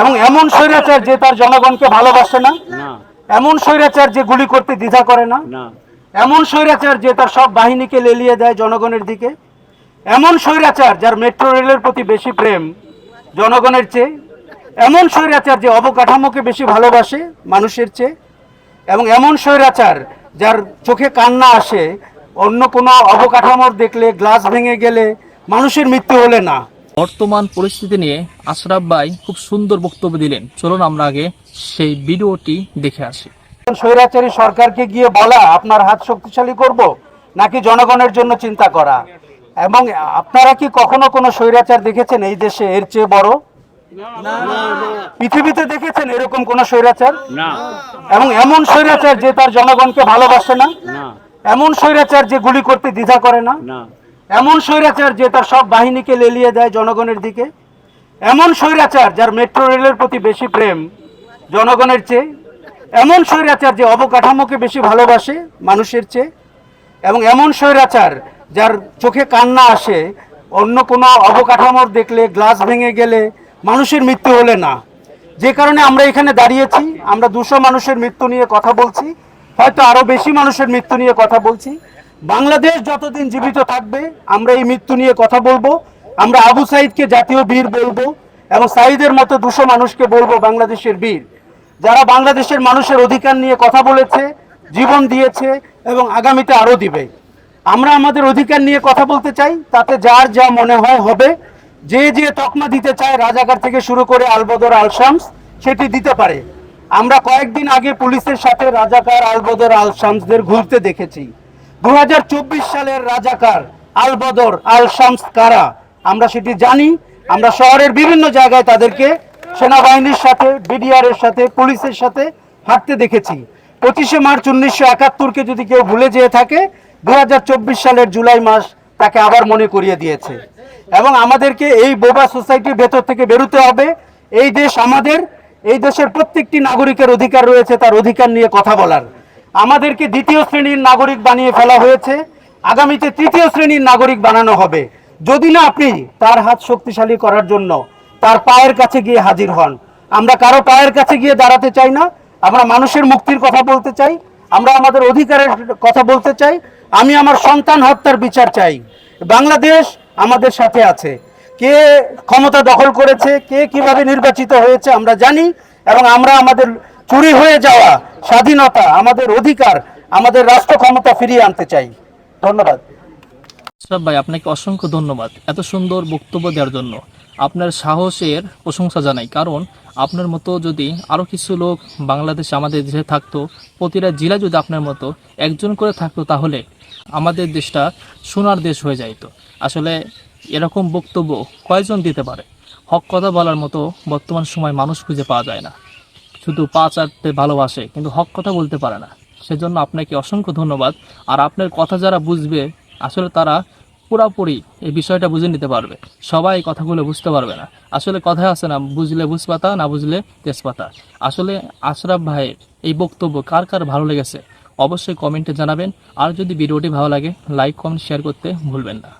এবং এমন স্বৈরাচার যে তার জনগণকে ভালোবাসে না এমন স্বৈরাচার যে গুলি করতে দ্বিধা করে না না। এমন স্বৈরাচার যে তার সব বাহিনীকে লেলিয়ে দেয় জনগণের দিকে এমন স্বৈরাচার যার মেট্রো রেলের প্রতি বেশি প্রেম জনগণের চেয়ে এমন স্বৈরাচার যে অবকাঠামোকে বেশি ভালোবাসে মানুষের চেয়ে এবং এমন স্বৈরাচার যার চোখে কান্না আসে অন্য কোনো অবকাঠামোর দেখলে গ্লাস ভেঙে গেলে মানুষের মৃত্যু হলে না। বর্তমান পরিস্থিতি নিয়ে আশরাফ ভাই খুব সুন্দর বক্তব্য দিলেন। চলুন আমরা আগে সেই ভিডিওটি দেখে আসি। স্বৈরাচারী সরকারকে গিয়ে বলা আপনার হাত শক্তিশালী করব নাকি জনগণের জন্য চিন্তা করা? এবং আপনারা কি কখনো কোনো স্বৈরাচার দেখেছেন এই দেশে এর চেয়ে বড়? পৃথিবীতে দেখেছেন এরকম কোন স্বৈরাচার? এবং এমন স্বৈরাচার যে তার জনগণকে ভালোবাসে না? না। এমন স্বৈরাচার যে গুলি করতে দ্বিধা করে না? না। এমন স্বৈরাচার যে তার সব বাহিনীকে লেলিয়ে দেয় জনগণের দিকে। এমন স্বৈরাচার যার মেট্রো রেলের প্রতি বেশি প্রেম জনগণের চেয়ে। এমন স্বৈরাচার যে অবকাঠামোকে বেশি ভালোবাসে মানুষের চেয়ে। এবং এমন স্বৈরাচার যার চোখে কান্না আসে, অন্য কোনো অবকাঠামোর দেখলে, গ্লাস ভেঙে গেলে মানুষের মৃত্যু হলে না। যে কারণে আমরা এখানে দাঁড়িয়েছি, আমরা দুশো মানুষের মৃত্যু নিয়ে কথা বলছি, হয়তো আরও বেশি মানুষের মৃত্যু নিয়ে কথা বলছি। বাংলাদেশ যতদিন জীবিত থাকবে, আমরা এই মৃত্যু নিয়ে কথা বলব। আমরা আবু সাইদকে জাতীয় বীর বলব এবং সাইদের মতো দুশো মানুষকে বলব বাংলাদেশের বীর। যারা বাংলাদেশের মানুষের অধিকার নিয়ে কথা বলেছে, জীবন দিয়েছে এবং আগামীতে আরও দিবে। আমরা আমাদের অধিকার নিয়ে কথা বলতে চাই, তাতে যার যা মনে হয় হবে। যে যে তকমা দিতে চায়, রাজাকার থেকে শুরু করে আলবদর, আলশামস, সেটি দিতে পারে। আমরা কয়েকদিন আগে পুলিশের সাথে রাজাকার, আলবদর আল শামসদের ঘুরতে দেখেছি। দু হাজার চব্বিশ সালের রাজাকার আলবদর আল শামস কারা আমরা সেটি জানি, আমরা শহরের বিভিন্ন জায়গায় তাদেরকে সেনাবাহিনীর সাথে বিডিআর এর সাথে, পুলিশের সাথে হাঁটতে দেখেছি। পঁচিশে মার্চ উনিশশো একাত্তরকে যদি কেউ ভুলে যেয়ে থাকে দু হাজার চব্বিশ সালের জুলাই মাস তাকে আবার মনে করিয়ে দিয়েছে। এবং আমাদেরকে এই বোবা সোসাইটির ভেতর থেকে বেরোতে হবে। এই দেশ আমাদের, এই দেশের প্রত্যেকটি নাগরিকের অধিকার রয়েছে, তার অধিকার নিয়ে কথা বলার। আমাদেরকে দ্বিতীয় শ্রেণির নাগরিক বানিয়ে ফেলা হয়েছে। আগামীতে তৃতীয় শ্রেণির নাগরিক বানানো হবে। যদি না আপনি তার হাত শক্তিশালী করার জন্য তার পায়ের কাছে গিয়ে হাজির হন। আমরা কারও পায়ের কাছে গিয়ে দাঁড়াতে চাই না। আমরা মানুষের মুক্তির কথা বলতে চাই। আমরা আমাদের অধিকারের কথা বলতে চাই। আমি আমার সন্তান হত্যার বিচার চাই। বাংলাদেশ আমাদের সাথে আছে। কে ক্ষমতা দখল করেছে, কে কীভাবে নির্বাচিত হয়েছে আমরা জানি। এবং আমরা আমাদের চুরি হয়ে যাওয়া স্বাধীনতা আমাদের অধিকার, আমাদের রাষ্ট্র ক্ষমতা ফিরিয়ে আনতে চাই। ধন্যবাদ। ভাই, আপনাকে অসংখ্য ধন্যবাদ এত সুন্দর বক্তব্য দেওয়ার জন্য। আপনার সাহসের প্রশংসা জানাই, কারণ আপনার মতো যদি আরও কিছু লোক বাংলাদেশে আমাদের দেশে থাকতো, প্রতিটা জেলা যদি আপনার মতো একজন করে থাকতো, তাহলে আমাদের দেশটা সোনার দেশ হয়ে যাইত। আসলে এরকম বক্তব্য কয়জন দিতে পারে? হক কথা বলার মতো বর্তমান সময় মানুষ খুঁজে পাওয়া যায় না। শুধু পা চাটতে ভালোবাসে, কিন্তু হক কথা বলতে পারে না। সেজন্য আপনাকে অসংখ্য ধন্যবাদ। আর আপনার কথা যারা বুঝবে, আসলে তারা পুরাপুরি এই বিষয়টা বুঝে নিতে পারবে। সবাই কথাগুলো বুঝতে পারবে না। আসলে কথায় আছে না, বুঝলে বুঝপাতা, না বুঝলে তেজপাতা। আসলে আশরাফ ভাইয়ের এই বক্তব্য কার কার ভালো লেগেছে, অবশ্যই কমেন্টে জানাবেন। আর যদি ভিডিওটি ভালো লাগে, লাইক, কমেন্ট, শেয়ার করতে ভুলবেন না।